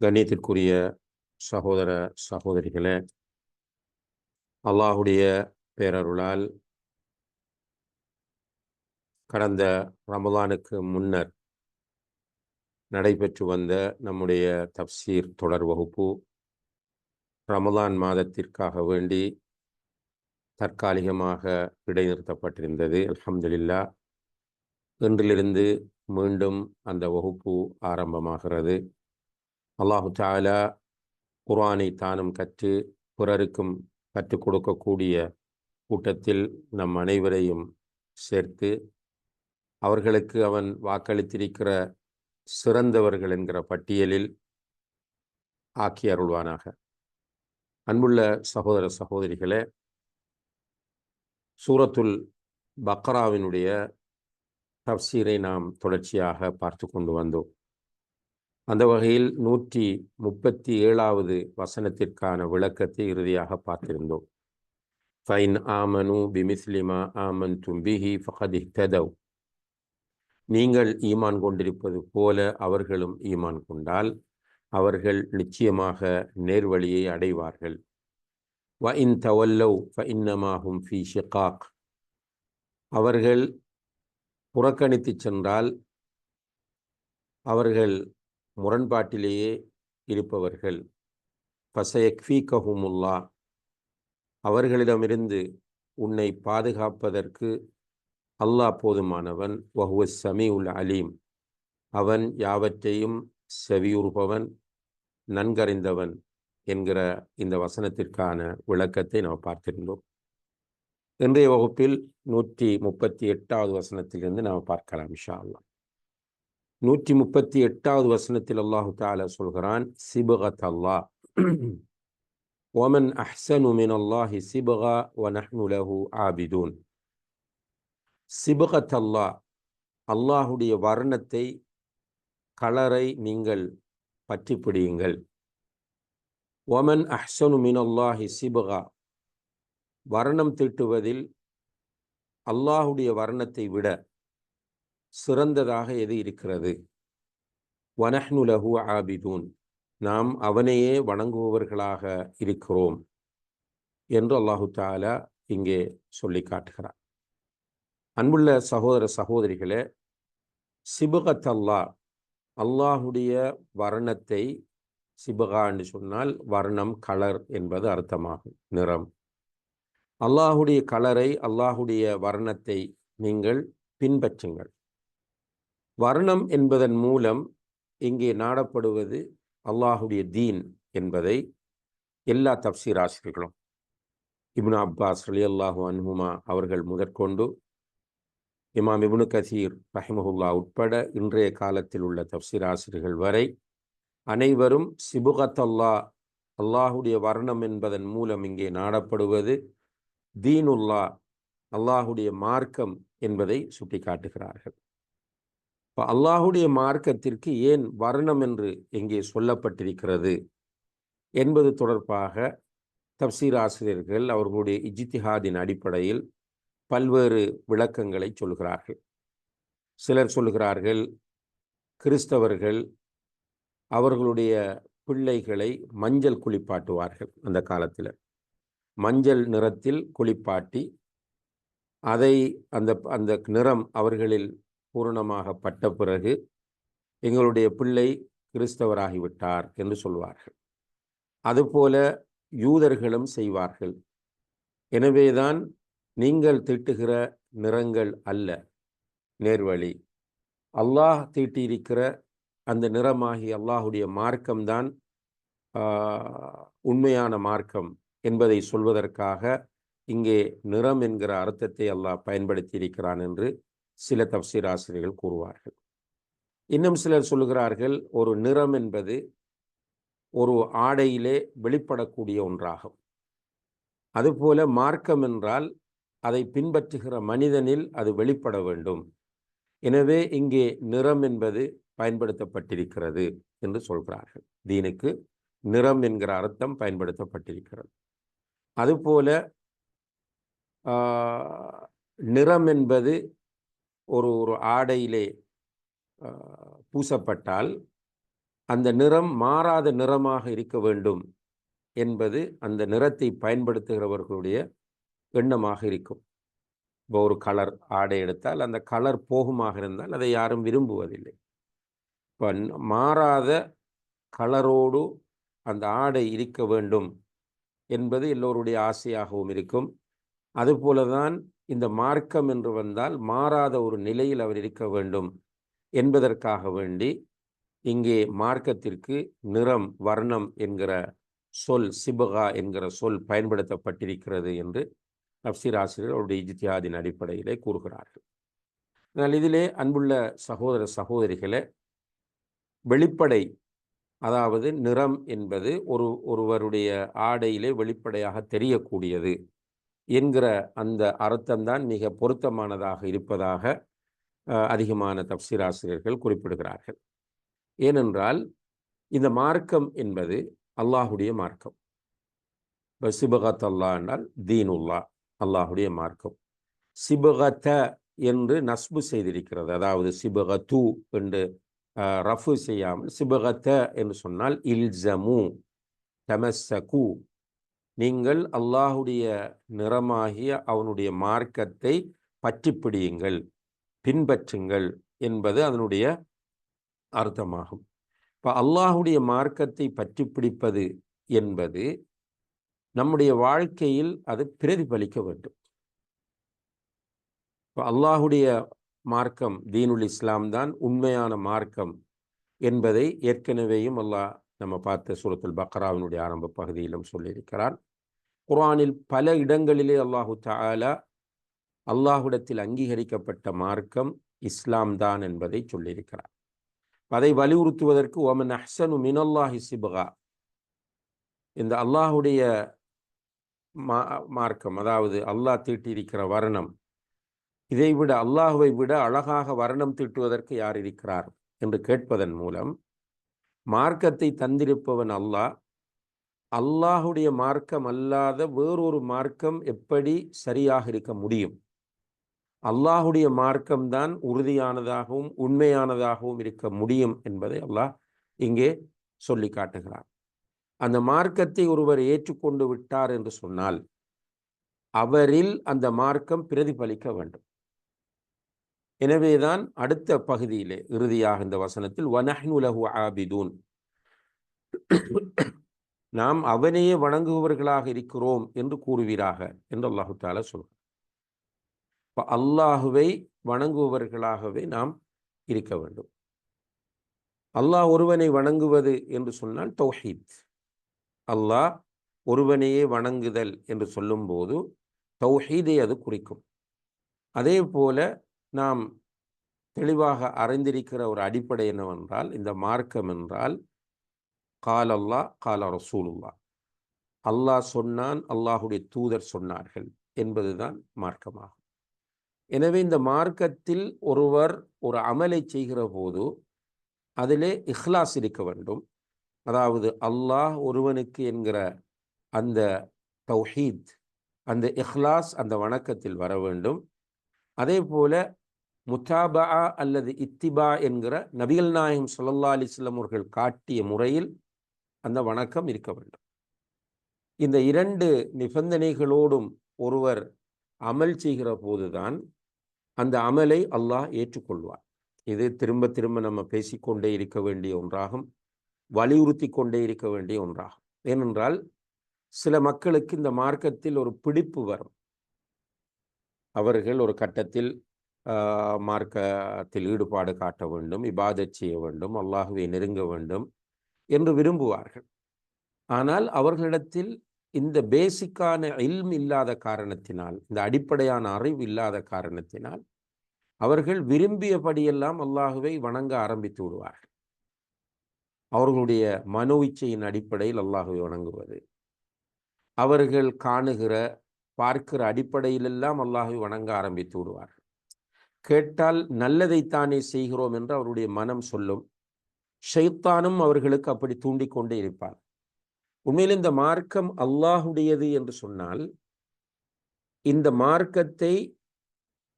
கண்ணியத்திற்குரிய சகோதர சகோதரிகளே அல்லாஹுடைய பேரருளால் கடந்த ரமலானுக்கு முன்னர் நடைபெற்று வந்த நம்முடைய தப்சீர் தொடர் வகுப்பு ரமலான் மாதத்திற்காக வேண்டி தற்காலிகமாக இடைநிறுத்தப்பட்டிருந்தது. அலமதுல்லா இன்றிலிருந்து மீண்டும் அந்த வகுப்பு ஆரம்பமாகிறது. அல்லாஹு தாலா குரானை தானும் கற்று பிறருக்கும் கற்றுக் கொடுக்கக்கூடிய கூட்டத்தில் நம் அனைவரையும் சேர்த்து அவர்களுக்கு அவன் வாக்களித்திருக்கிற சிறந்தவர்கள் என்கிற பட்டியலில் ஆக்கி அருள்வானாக. அன்புள்ள சகோதர சகோதரிகளே சூரத்துல் பக்ராவினுடைய தப்சீரை நாம் தொடர்ச்சியாக பார்த்து கொண்டு வந்தோம். அந்த வகையில் நூற்றி முப்பத்தி ஏழாவது வசனத்திற்கான விளக்கத்தை இறுதியாக பார்த்திருந்தோம். ஃபைன் ஆமனு பிமிஸ்லிமா ஆமன் தும்பிஹி ஃபஹதி ததவ் நீங்கள் ஈமான் கொண்டிருப்பது போல அவர்களும் ஈமான் கொண்டால் அவர்கள் நிச்சயமாக நேர்வழியை அடைவார்கள். வ இன் தவல்லவ் ஃப இன்னமாகும் ஃபி ஷிகாக். அவர்கள் புறக்கணித்து சென்றால் அவர்கள் முரண்பாட்டிலேயே இருப்பவர்கள். ஃபசயக்ஃபீகஹுமுல்லா அவர்களிடமிருந்து உன்னை பாதுகாப்பதற்கு அல்லாஹ் போதுமானவன். வஹுவ சமி உல் அலீம் அவன் யாவற்றையும் செவியுறுபவன் நன்கறிந்தவன் என்கிற இந்த வசனத்திற்கான விளக்கத்தை நாம் பார்த்திருந்தோம். இன்றைய வகுப்பில் நூற்றி முப்பத்தி எட்டாவது வசனத்திலிருந்து நாம் பார்க்கலாம் இஷா அல்லா நூற்றி முப்பத்தி எட்டாவது வசனத்தில் அல்லாஹு தாலா சொல்கிறான் சிபகத் அல்லா ஒமன் அஹ்சனு மின் அல்லாஹி சிபகா வனஹ்னு ஆபிதூன். சிபகத் அல்லா அல்லாஹுடைய வர்ணத்தை கலரை நீங்கள் பற்றி பிடியுங்கள் ஒமன் அஹ்சனு மின் அல்லாஹி சிபகா. வர்ணம் தீட்டுவதில் அல்லாஹுடைய வர்ணத்தை விட சிறந்ததாக எது இருக்கிறது? வனஹ்னு லஹு ஆபிதூன். நாம் அவனையே வணங்குபவர்களாக இருக்கிறோம் என்று அல்லாஹு தாலா இங்கே சொல்லி காட்டுகிறார். அன்புள்ள சகோதர சகோதரிகளே சிபகத் அல்லா அல்லாஹுடைய வர்ணத்தை சிபகான்னு சொன்னால் வர்ணம் கலர் என்பது அர்த்தமாகும் நிறம். அல்லாஹுடைய கலரை அல்லாஹுடைய வர்ணத்தை நீங்கள் பின்பற்றுங்கள். வர்ணம் என்பதன் மூலம் இங்கே நாடப்படுவது அல்லாஹுடைய தீன் என்பதை எல்லா தப்சீர் ஆசிரியர்களும் இப்னு அப்பாஸ் அலி அல்லாஹு அன்ஹுமா அவர்கள் முதற்கொண்டு இமாம் இப்னு கசீர் ரஹிமஹுல்லா உட்பட இன்றைய காலத்தில் உள்ள தப்சீர் ஆசிரியர்கள் வரை அனைவரும் சிபுகத் அல்லாஹ் அல்லாஹுடைய வர்ணம் என்பதன் மூலம் இங்கே நாடப்படுவது தீனுல்லா அல்லாஹுடைய மார்க்கம் என்பதை சுட்டிக்காட்டுகிறார்கள். இப்போ அல்லாஹுடைய மார்க்கத்திற்கு ஏன் வர்ணம் என்று இங்கே சொல்லப்பட்டிருக்கிறது என்பது தொடர்பாக தப்சீர் ஆசிரியர்கள் அவர்களுடைய இஜித்திஹாதின் அடிப்படையில் பல்வேறு விளக்கங்களை சொல்கிறார்கள். சிலர் சொல்கிறார்கள் கிறிஸ்தவர்கள் அவர்களுடைய பிள்ளைகளை மஞ்சள் குளிப்பாட்டுவார்கள் அந்த காலத்தில். மஞ்சள் நிறத்தில் குளிப்பாட்டி அதை அந்த அந்த நிறம் அவர்களில் பூரணமாக பட்ட பிறகு எங்களுடைய பிள்ளை கிறிஸ்தவராகிவிட்டார் என்று சொல்வார்கள். அதுபோல யூதர்களும் செய்வார்கள். எனவேதான் நீங்கள் தீட்டுகிற நிறங்கள் அல்ல நேர்வழி. அல்லாஹ் தீட்டியிருக்கிற அந்த நிறமாகி அல்லாஹுடைய மார்க்கம்தான் உண்மையான மார்க்கம் என்பதை சொல்வதற்காக இங்கே நிறம் என்கிற அர்த்தத்தை அல்லாஹ் பயன்படுத்தி இருக்கிறான் என்று சில தப்சீர் ஆசிரியர்கள் கூறுவார்கள். இன்னும் சிலர் சொல்லுகிறார்கள் ஒரு நிறம் என்பது ஒரு ஆடையிலே வெளிப்படக்கூடிய ஒன்றாகும். அதுபோல மார்க்கம் என்றால் அதை பின்பற்றுகிற மனிதனில் அது வெளிப்பட வேண்டும். எனவே இங்கே நிறம் என்பது பயன்படுத்தப்பட்டிருக்கிறது என்று சொல்கிறார்கள். தீனுக்கு நிறம் என்கிற அர்த்தம் பயன்படுத்தப்பட்டிருக்கிறது. அதுபோல நிறம் என்பது ஒரு ஒரு ஆடையிலே பூசப்பட்டால் அந்த நிறம் மாறாத நிறமாக இருக்க வேண்டும் என்பது அந்த நிறத்தை பயன்படுத்துகிறவர்களுடைய எண்ணமாக இருக்கும். இப்போ ஒரு கலர் ஆடை எடுத்தால் அந்த கலர் போகுமாக இருந்தால் அதை யாரும் விரும்புவதில்லை. இப்போ மாறாத கலரோடு அந்த ஆடை இருக்க வேண்டும் என்பது எல்லோருடைய ஆசையாகவும் இருக்கும். அதுபோல தான் இந்த மார்க்கம் என்று வந்தால் மாறாத ஒரு நிலையில் அவர் இருக்க வேண்டும் என்பதற்காக வேண்டி இங்கே மார்க்கத்திற்கு நிறம் வர்ணம் என்கிற சொல் சிபகா என்கிற சொல் பயன்படுத்தப்பட்டிருக்கிறது என்று நப்சீர் ஆசிரியர் அவருடைய இஜித்தியாதின் அடிப்படையிலே கூறுகிறார்கள். ஆனால் இதிலே அன்புள்ள சகோதர சகோதரிகளை வெளிப்படை அதாவது நிறம் என்பது ஒரு ஒருவருடைய ஆடையிலே வெளிப்படையாக தெரியக்கூடியது. என்கிற அந்த அர்த்தம்தான் மிக பொருத்தமானதாக இருப்பதாக அதிகமான தப்சீராசிரியர்கள் குறிப்பிடுகிறார்கள். ஏனென்றால் இந்த மார்க்கம் என்பது அல்லாஹுடைய மார்க்கம். சிபகத் அல்லா என்றால் தீனுல்லா அல்லாஹுடைய மார்க்கம். சிபகத்த என்று நஸ்பு செய்திருக்கிறது. அதாவது சிபகத்து என்று ரஃபு செய்யாமல் சிபகத்த என்று சொன்னால் இல்ஜமு தமசகு நீங்கள் அல்லாஹுடைய நிறமாகிய அவனுடைய மார்க்கத்தை பற்றி பிடியுங்கள் பின்பற்றுங்கள் என்பது அதனுடைய அர்த்தமாகும். இப்போ அல்லாஹுடைய மார்க்கத்தை பற்றி பிடிப்பது என்பது நம்முடைய வாழ்க்கையில் அது பிரதிபலிக்க வேண்டும். இப்போ அல்லாஹுடைய மார்க்கம் தீனுல் இஸ்லாம் தான் உண்மையான மார்க்கம் என்பதை ஏற்கனவேயும் அல்லாஹ் நம்ம பார்த்த சூரத்துல் பக்ராவினுடைய ஆரம்ப பகுதியிலும் சொல்லியிருக்கிறான் குரானில் பல இடங்களிலே அல்லாஹு தாலா அல்லாஹுடத்தில் அங்கீகரிக்கப்பட்ட மார்க்கம் இஸ்லாம் தான் என்பதை சொல்லியிருக்கிறார். அதை வலியுறுத்துவதற்கு ஓமன் அஹ்சனு மினல்லாஹி சிபகா இந்த அல்லாஹுடைய மா மார்க்கம் அதாவது அல்லாஹ் தீட்டியிருக்கிற வர்ணம் இதை விட அல்லாஹுவை விட அழகாக வர்ணம் தீட்டுவதற்கு யார் இருக்கிறார் என்று கேட்பதன் மூலம் மார்க்கத்தை தந்திருப்பவன் அல்லாஹ் அல்லாஹுடைய மார்க்கம் அல்லாத வேறொரு மார்க்கம் எப்படி சரியாக இருக்க முடியும்? அல்லாஹுடைய மார்க்கம்தான் உறுதியானதாகவும் உண்மையானதாகவும் இருக்க முடியும் என்பதை அல்லாஹ் இங்கே சொல்லி காட்டுகிறார் அந்த மார்க்கத்தை ஒருவர் ஏற்றுக்கொண்டு விட்டார் என்று சொன்னால் அவரில் அந்த மார்க்கம் பிரதிபலிக்க வேண்டும். எனவேதான் அடுத்த பகுதியிலே இறுதியாக இந்த வசனத்தில் வனஹ்னுலஹு ஆபிதூன். நாம் அவனையே வணங்குபவர்களாக இருக்கிறோம் என்று கூறுவீராக என்று அல்லாஹு தாலா சொல்கிறார் இப்போ அல்லாஹுவை வணங்குபவர்களாகவே நாம் இருக்க வேண்டும். அல்லாஹ் ஒருவனை வணங்குவது என்று சொன்னால் தௌஹீத். அல்லாஹ் ஒருவனையே வணங்குதல் என்று சொல்லும்போது தௌஹீதை அது குறிக்கும். அதே போல நாம் தெளிவாக அறிந்திருக்கிற ஒரு அடிப்படை என்னவென்றால் இந்த மார்க்கம் என்றால் கால் அல்லா கால ரசூலுல்லா. அல்லாஹ் சொன்னான் அல்லாஹுடைய தூதர் சொன்னார்கள் என்பதுதான் மார்க்கமாகும். எனவே இந்த மார்க்கத்தில் ஒருவர் ஒரு அமலை செய்கிற போது அதிலே இஹ்லாஸ் இருக்க வேண்டும். அதாவது அல்லாஹ் ஒருவனுக்கு என்கிற அந்த தௌஹீத் அந்த இஹ்லாஸ் அந்த வணக்கத்தில் வர வேண்டும். அதே போல முத்தாபா அல்லது இத்திபா என்கிற நபிகள் நாயகம் சொல்லல்லா அலிஸ்லம் அவர்கள் காட்டிய முறையில் அந்த வணக்கம் இருக்க வேண்டும். இந்த இரண்டு நிபந்தனைகளோடும் ஒருவர் அமல் செய்கிற போதுதான் அந்த அமலை அல்லாஹ் ஏற்றுக்கொள்வார். இது திரும்ப திரும்ப நம்ம பேசிக்கொண்டே இருக்க வேண்டிய ஒன்றாகும் வலியுறுத்தி கொண்டே இருக்க வேண்டிய ஒன்றாகும். ஏனென்றால் சில மக்களுக்கு இந்த மார்க்கத்தில் ஒரு பிடிப்பு வரும். அவர்கள் ஒரு கட்டத்தில் மார்க்கத்தில் ஈடுபாடு காட்ட வேண்டும் இபாதச் செய்ய வேண்டும் அல்லாஹுவை நெருங்க வேண்டும் என்று விரும்புவார்கள். ஆனால் அவர்களிடத்தில் இந்த பேசிக்கான இல்ம் இல்லாத காரணத்தினால் இந்த அடிப்படையான அறிவு இல்லாத காரணத்தினால் அவர்கள் விரும்பியபடியெல்லாம் அல்லாஹுவை வணங்க ஆரம்பித்து விடுவார்கள். அவர்களுடைய மனோ இச்சையின் அடிப்படையில் அல்லாஹுவை வணங்குவது. அவர்கள் காணுகிற பார்க்கிற அடிப்படையிலெல்லாம் அல்லாஹுவை வணங்க ஆரம்பித்து விடுவார்கள். கேட்டால் நல்லதைத்தானே செய்கிறோம் என்று அவருடைய மனம் சொல்லும். ஷைத்தானும் அவர்களுக்கு அப்படி தூண்டிக்கொண்டே இருப்பார். உண்மையில் இந்த மார்க்கம் அல்லாஹுடையது என்று சொன்னால் இந்த மார்க்கத்தை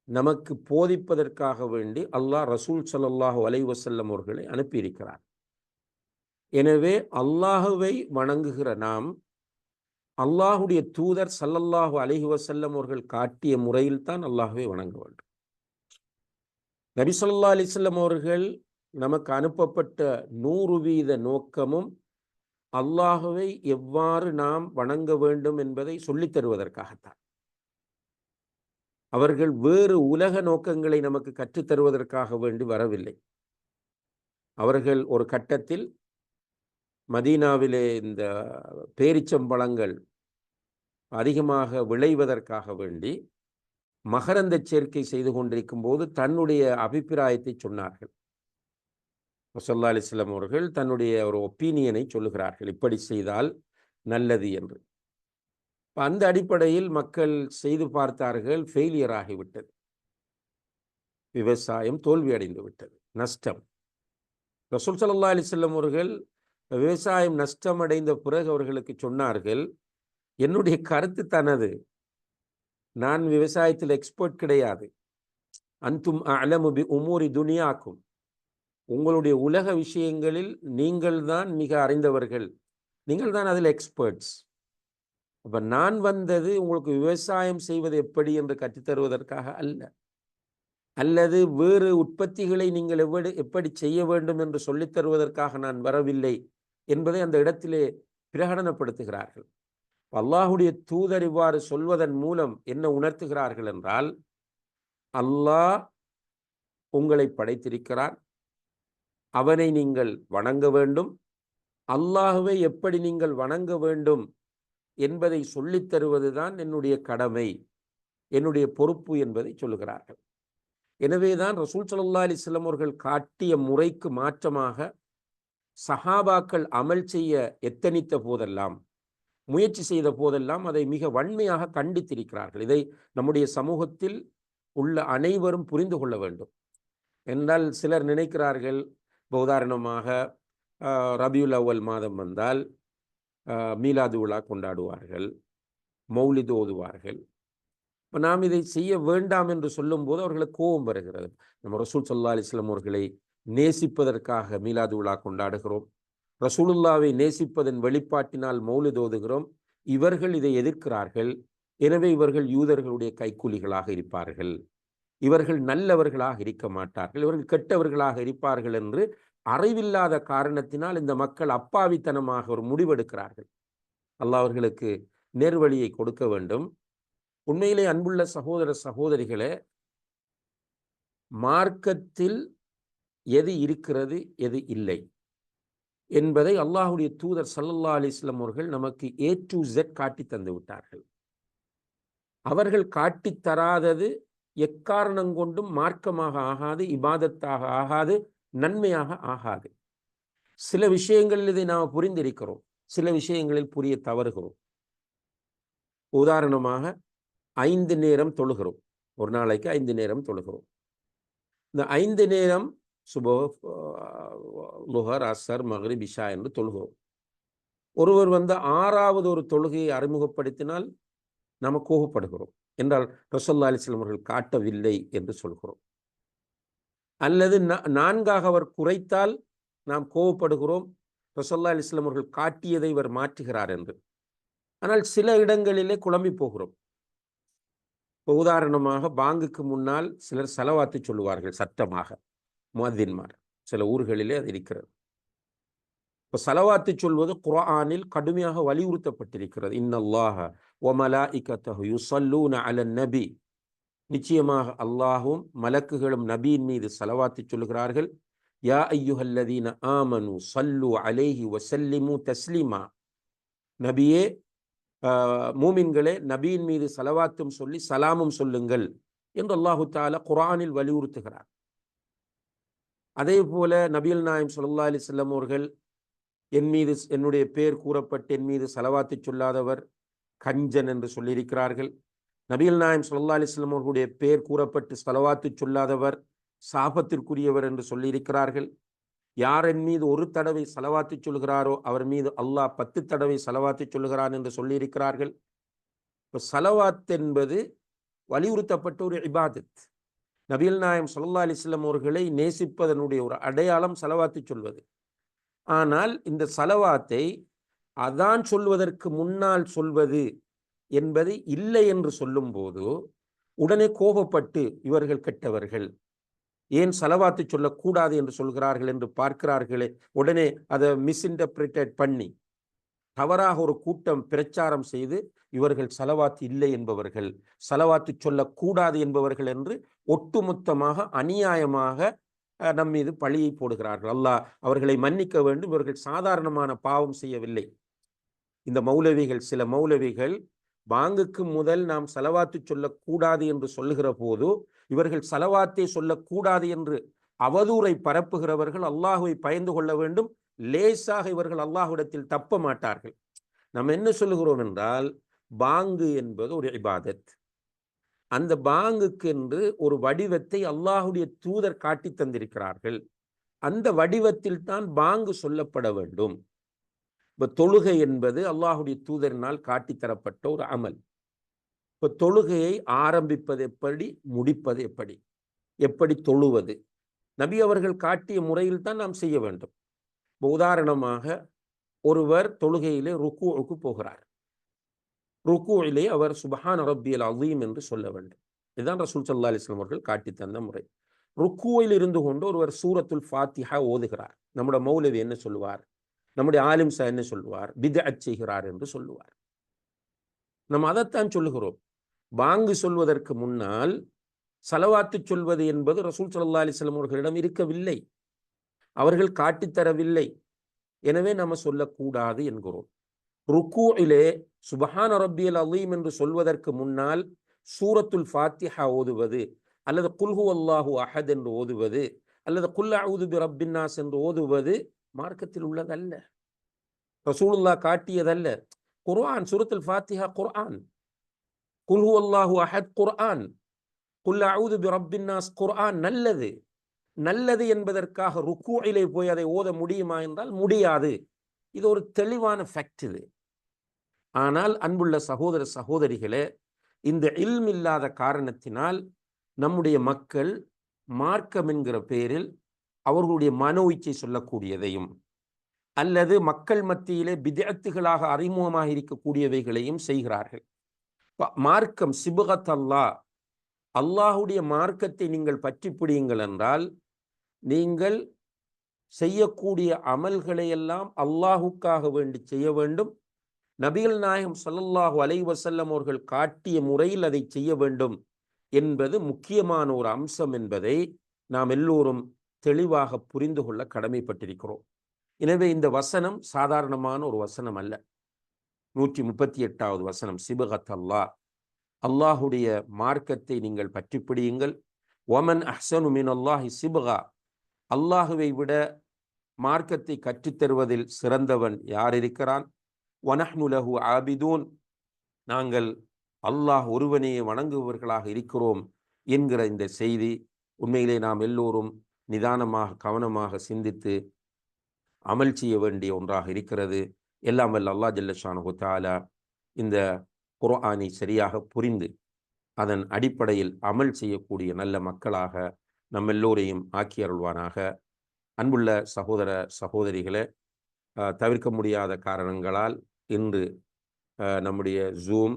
நமக்கு போதிப்பதற்காக வேண்டி அல்லாஹ் ரசூல் சல்லாஹூ அலைவசல்லம் அவர்களை அனுப்பியிருக்கிறார். எனவே அல்லாஹுவை வணங்குகிற நாம் அல்லாஹுடைய தூதர் சல்லல்லாஹு அலஹி வசல்லம் அவர்கள் காட்டிய முறையில் தான் அல்லாஹுவை வணங்க வேண்டும். நபிசல்லா அலிஸ்லம் அவர்கள் நமக்கு அனுப்பப்பட்ட நூறு வீத நோக்கமும் அல்லாஹுவை எவ்வாறு நாம் வணங்க வேண்டும் என்பதை சொல்லித் தருவதற்காகத்தான். அவர்கள் வேறு உலக நோக்கங்களை நமக்கு கற்றுத்தருவதற்காக வேண்டி வரவில்லை. அவர்கள் ஒரு கட்டத்தில் மதீனாவிலே இந்த பேரிச்சம்பழங்கள் அதிகமாக விளைவதற்காக வேண்டி மகரந்த சேர்க்கை செய்து கொண்டிருக்கும் போது தன்னுடைய அபிப்பிராயத்தை சொன்னார்கள். முசல்லா அலிஸ்லாம் அவர்கள் தன்னுடைய ஒரு ஒப்பீனியனை சொல்லுகிறார்கள். இப்படி செய்தால் நல்லது என்று. அந்த அடிப்படையில் மக்கள் செய்து பார்த்தார்கள் ஃபெயிலியர் ஆகிவிட்டது. விவசாயம் தோல்வி அடைந்து விட்டது. நஷ்டம். ரசூல் சல்லா அலிசல்லம் அவர்கள் விவசாயம் நஷ்டம் அடைந்த பிறகு அவர்களுக்கு சொன்னார்கள் என்னுடைய கருத்து தனது. நான் விவசாயத்தில் எக்ஸ்பர்ட் கிடையாது. அந்தும் அலமுபி உமூரி துனியாக்கும். உங்களுடைய உலக விஷயங்களில் நீங்கள் தான் மிக அறிந்தவர்கள். நீங்கள் தான் அதில் எக்ஸ்பர்ட்ஸ் அப்போ நான் வந்தது உங்களுக்கு விவசாயம் செய்வது எப்படி என்று கற்றுத்தருவதற்காக அல்ல. அல்லது வேறு உற்பத்திகளை நீங்கள் எவ்வளவு எப்படி செய்ய வேண்டும் என்று சொல்லித் தருவதற்காக நான் வரவில்லை என்பதை அந்த இடத்திலே பிரகடனப்படுத்துகிறார்கள். அல்லாஹுடைய தூதர் இவ்வாறு சொல்வதன் மூலம் என்ன உணர்த்துகிறார்கள் என்றால் அல்லாஹ் உங்களை படைத்திருக்கிறார் அவனை நீங்கள் வணங்க வேண்டும். அல்லாஹுவை எப்படி நீங்கள் வணங்க வேண்டும் என்பதை சொல்லித் தருவதுதான் என்னுடைய கடமை என்னுடைய பொறுப்பு என்பதை சொல்லுகிறார்கள். எனவேதான் ரசூல் சல்லா அலிஸ்லம் அவர்கள் காட்டிய முறைக்கு மாற்றமாக சஹாபாக்கள் அமல் செய்ய எத்தனித்த போதெல்லாம் முயற்சி செய்த போதெல்லாம் அதை மிக வன்மையாக கண்டித்திருக்கிறார்கள். இதை நம்முடைய சமூகத்தில் உள்ள அனைவரும் புரிந்து கொள்ள வேண்டும். என்றால் சிலர் நினைக்கிறார்கள் இப்போ உதாரணமாக ரபியுல் அவ்வல் மாதம் வந்தால் மீலாது விழா கொண்டாடுவார்கள் மௌலிது ஓதுவார்கள். இப்போ நாம் இதை செய்ய வேண்டாம் என்று சொல்லும்போது அவர்களுக்கு கோபம் வருகிறது. நம்ம ரசூல் சல்லா அலிஸ்லாம் அவர்களை நேசிப்பதற்காக மீலாது விழா கொண்டாடுகிறோம். ரசூலுல்லாவை நேசிப்பதன் வெளிப்பாட்டினால் மௌலிதோதுகிறோம். இவர்கள் இதை எதிர்க்கிறார்கள். எனவே இவர்கள் யூதர்களுடைய கைக்கூலிகளாக இருப்பார்கள். இவர்கள் நல்லவர்களாக இருக்க மாட்டார்கள். இவர்கள் கெட்டவர்களாக இருப்பார்கள் என்று அறிவில்லாத காரணத்தினால் இந்த மக்கள் அப்பாவித்தனமாக ஒரு முடிவெடுக்கிறார்கள். அல்லாஹ் அவர்களுக்கு நேர்வழியை கொடுக்க வேண்டும். உண்மையிலே அன்புள்ள சகோதர சகோதரிகளே மார்க்கத்தில் எது இருக்கிறது எது இல்லை? என்பதை அல்லாஹுடைய தூதர் சல்லல்லா அலிஸ்லாம் அவர்கள் நமக்கு ஏ டு ஜெட் காட்டி தந்து விட்டார்கள். அவர்கள் காட்டி தராதது எக்காரணம் கொண்டும் மார்க்கமாக ஆகாது இபாதத்தாக ஆகாது நன்மையாக ஆகாது. சில விஷயங்களில் இதை நாம் புரிந்திருக்கிறோம். சில விஷயங்களில் புரிய தவறுகிறோம். உதாரணமாக ஐந்து நேரம் தொழுகிறோம். ஒரு நாளைக்கு ஐந்து நேரம் தொழுகிறோம். இந்த ஐந்து நேரம் சுபோ லுஹர் அசர் மஹ்ரிப் இஷா என்று தொழுகோம் ஒருவர் வந்து ஆறாவது ஒரு தொழுகையை அறிமுகப்படுத்தினால் நாம் கோபப்படுகிறோம். என்றால் ரசோல்லா அலிஸ்லாம் அவர்கள் காட்டவில்லை என்று சொல்கிறோம். அல்லது நான்காக அவர் குறைத்தால் நாம் கோவப்படுகிறோம் ரசோல்லா அலிஸ்லாம் அவர்கள் காட்டியதை இவர் மாற்றுகிறார் என்று. ஆனால் சில இடங்களிலே குழம்பி போகிறோம். உதாரணமாக பாங்குக்கு முன்னால் சிலர் செலவாத்து சொல்லுவார்கள் சட்டமாக முதின்மார் சில ஊர்களிலே அது இருக்கிறது. இப்போ சலவாத்து சொல்வது குரானில் கடுமையாக வலியுறுத்தப்பட்டிருக்கிறது. இன்னல்லாஹ ஒமலா இக்கத்தஹு யுசல்லூன அலன் நபி. நிச்சயமாக அல்லாஹும் மலக்குகளும் நபியின் மீது சலவாத்து சொல்கிறார்கள் யா ஐயுஹல்லதீன ஆமனு சல்லு அலேஹி வசல்லிமு தஸ்லிமா. நபியே மூமின்களே நபியின் மீது செலவாத்தும் சொல்லி சலாமும் சொல்லுங்கள். என்று அல்லாஹு தாலா குரானில் வலியுறுத்துகிறார். அதே போல நபியல் நாயம் சொல்லா அலி செல்லம் அவர்கள் என் மீது என்னுடைய பேர் கூறப்பட்டு என் மீது செலவாத்து சொல்லாதவர் கஞ்சன் என்று சொல்லியிருக்கிறார்கள். நபிகள் நாயம் சொல்லா செல்லம் அவர்களுடைய பேர் கூறப்பட்டு செலவாத்து சொல்லாதவர் சாபத்திற்குரியவர் என்று சொல்லியிருக்கிறார்கள். யார் என் மீது ஒரு தடவை செலவாத்து சொல்கிறாரோ அவர் மீது அல்லாஹ் பத்து தடவை செலவாத்து சொல்கிறான் என்று சொல்லியிருக்கிறார்கள். இப்போ செலவாத் என்பது வலியுறுத்தப்பட்ட ஒரு இபாதத். நபிகள் நாயம் சொல்லா அலிஸ்லம் அவர்களை நேசிப்பதனுடைய ஒரு அடையாளம் செலவாத்து சொல்வது. ஆனால் இந்த செலவாத்தை அதான் சொல்வதற்கு முன்னால் சொல்வது என்பது இல்லை என்று சொல்லும்போது உடனே கோபப்பட்டு இவர்கள் கெட்டவர்கள். ஏன் செலவாத்து சொல்லக்கூடாது என்று சொல்கிறார்கள் என்று பார்க்கிறார்களே உடனே அதை மிஸ்இன்டர்பிரிட்டேட் பண்ணி. தவறாக ஒரு கூட்டம் பிரச்சாரம் செய்து இவர்கள் செலவாத்து இல்லை என்பவர்கள் செலவாத்து சொல்லக்கூடாது என்பவர்கள் என்று ஒட்டுமொத்தமாக அநியாயமாக நம் மீது பழியை போடுகிறார்கள். அல்லாஹ் அவர்களை மன்னிக்க வேண்டும். இவர்கள் சாதாரணமான பாவம் செய்யவில்லை. இந்த மௌலவிகள் சில மௌலவிகள் பாங்குக்கு முதல் நாம் செலவாத்து சொல்லக்கூடாது என்று சொல்லுகிற போது இவர்கள் செலவாத்தை சொல்லக்கூடாது என்று அவதூறை பரப்புகிறவர்கள் அல்லாஹுவை பயந்து கொள்ள வேண்டும். லேசாக இவர்கள் அல்லாஹுடத்தில் தப்ப மாட்டார்கள். நம்ம என்ன சொல்லுகிறோம் என்றால் பாங்கு என்பது ஒரு இபாதத். அந்த பாங்குக்கு என்று ஒரு வடிவத்தை அல்லாஹுடைய தூதர் காட்டி தந்திருக்கிறார்கள். அந்த வடிவத்தில் தான் பாங்கு சொல்லப்பட வேண்டும். இப்போ தொழுகை என்பது அல்லாஹுடைய தூதரினால் காட்டித்தரப்பட்ட ஒரு அமல். இப்போ தொழுகையை ஆரம்பிப்பது எப்படி முடிப்பது எப்படி எப்படி தொழுவது? நபி அவர்கள் காட்டிய முறையில் தான் நாம் செய்ய வேண்டும். இப்போ உதாரணமாக ஒருவர் தொழுகையிலே ருக்குவுக்கு போகிறார். ருக்குவிலே அவர் சுபஹான் அரபியல் அலீம் என்று சொல்ல வேண்டும். இதுதான் ரசூல் சல்லா அலிஸ்லாம் அவர்கள் காட்டி தந்த முறை. ருக்குவையில் இருந்து கொண்டு ஒருவர் சூரத்துல் ஃபாத்திஹா ஓதுகிறார். நம்முடைய மௌலவி என்ன சொல்லுவார்? நம்முடைய ஆலிம்சா என்ன சொல்லுவார்? பித செய்கிறார் என்று சொல்லுவார். நம்ம அதைத்தான் சொல்லுகிறோம். வாங்கு சொல்வதற்கு முன்னால் சலவாத்து சொல்வது என்பது ரசூல் சல்லா அலிஸ்லாம் அவர்களிடம் இருக்கவில்லை. அவர்கள் காட்டித்தரவில்லை எனவே நம்ம சொல்லக்கூடாது என்கிறோம். ருக்கூயிலே சுபஹான் ரப்பியல் அலீம் என்று சொல்வதற்கு முன்னால் சூரத்துல் ஃபாத்திஹா ஓதுவது அல்லது குல்ஹு அல்லாஹு அஹத் என்று ஓதுவது அல்லது குல் அவுது ரப்பின்னாஸ் என்று ஓதுவது மார்க்கத்தில் உள்ளதல்ல. ரசூலுல்லா காட்டியதல்ல. குர்ஆன் சூரத்துல் ஃபாத்திஹா குர்ஆன். குல்ஹு அல்லாஹு அஹத் குர்ஆன். குல் அவுது ரப்பின்னாஸ் குர்ஆன் நல்லது. நல்லது என்பதற்காக ருக்கூயிலே போய் அதை ஓத முடியுமா என்றால் முடியாது. இது ஒரு தெளிவான ஃபேக்ட் இது. ஆனால் அன்புள்ள சகோதர சகோதரிகளே இந்த இல்ம் இல்லாத காரணத்தினால் நம்முடைய மக்கள் மார்க்கம் என்கிற பேரில் அவர்களுடைய மனோ இச்சை சொல்லக்கூடியதையும் அல்லது மக்கள் மத்தியிலே பிதத்துகளாக அறிமுகமாக இருக்கக்கூடியவைகளையும் செய்கிறார்கள். மார்க்கம் சிபுகத் அல்லா அல்லாஹுடைய மார்க்கத்தை நீங்கள் பற்றி பிடியுங்கள் என்றால் நீங்கள் செய்யக்கூடிய அமல்களை எல்லாம் அல்லாஹுக்காக வேண்டி செய்ய வேண்டும். நபிகள் நாயகம் சல்லல்லாஹு அலைவசல்லம் அவர்கள் காட்டிய முறையில் அதை செய்ய வேண்டும் என்பது முக்கியமான ஒரு அம்சம் என்பதை நாம் எல்லோரும் தெளிவாக புரிந்து கொள்ள கடமைப்பட்டிருக்கிறோம். எனவே இந்த வசனம் சாதாரணமான ஒரு வசனம் அல்ல. நூற்றி முப்பத்தி எட்டாவது வசனம் சிபகத் அல்லாஹ். அல்லாஹுடைய மார்க்கத்தை நீங்கள் பற்றி பிடியுங்கள். ஒமன் அஹ்சனு மின் அல்லாஹி சிபகா. அல்லாஹுவை விட மார்க்கத்தை கற்றுத்தருவதில் சிறந்தவன் யார் இருக்கிறான்? வனஹ்னுலஹு ஆபிதூன். நாங்கள் அல்லாஹ் ஒருவனையே வணங்குபவர்களாக இருக்கிறோம் என்கிற இந்த செய்தி உண்மையிலே நாம் எல்லோரும் நிதானமாக கவனமாக சிந்தித்து அமல் செய்ய வேண்டிய ஒன்றாக இருக்கிறது. எல்லாம் வல்ல அல்லா ஜல்லஷானு தாலா இந்த குர்ஆனை சரியாக புரிந்து அதன் அடிப்படையில் அமல் செய்யக்கூடிய நல்ல மக்களாக நம்ம எல்லோரையும் ஆக்கி அருள்வானாக. அன்புள்ள சகோதர சகோதரிகளை தவிர்க்க முடியாத காரணங்களால் இன்று நம்முடைய ஜூம்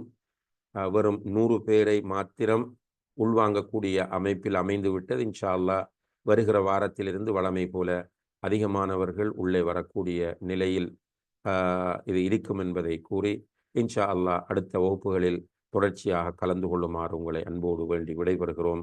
வெறும் நூறு பேரை மாத்திரம் உள்வாங்கக்கூடிய அமைப்பில் அமைந்து விட்டது. இன்ஷா அல்லா வருகிற வாரத்திலிருந்து வளமை போல அதிகமானவர்கள் உள்ளே வரக்கூடிய நிலையில் இது இருக்கும் என்பதை கூறி இன்ஷா அல்லா அடுத்த வகுப்புகளில் தொடர்ச்சியாக கலந்து கொள்ளுமாறு உங்களை அன்போடு வேண்டி விடைபெறுகிறோம்.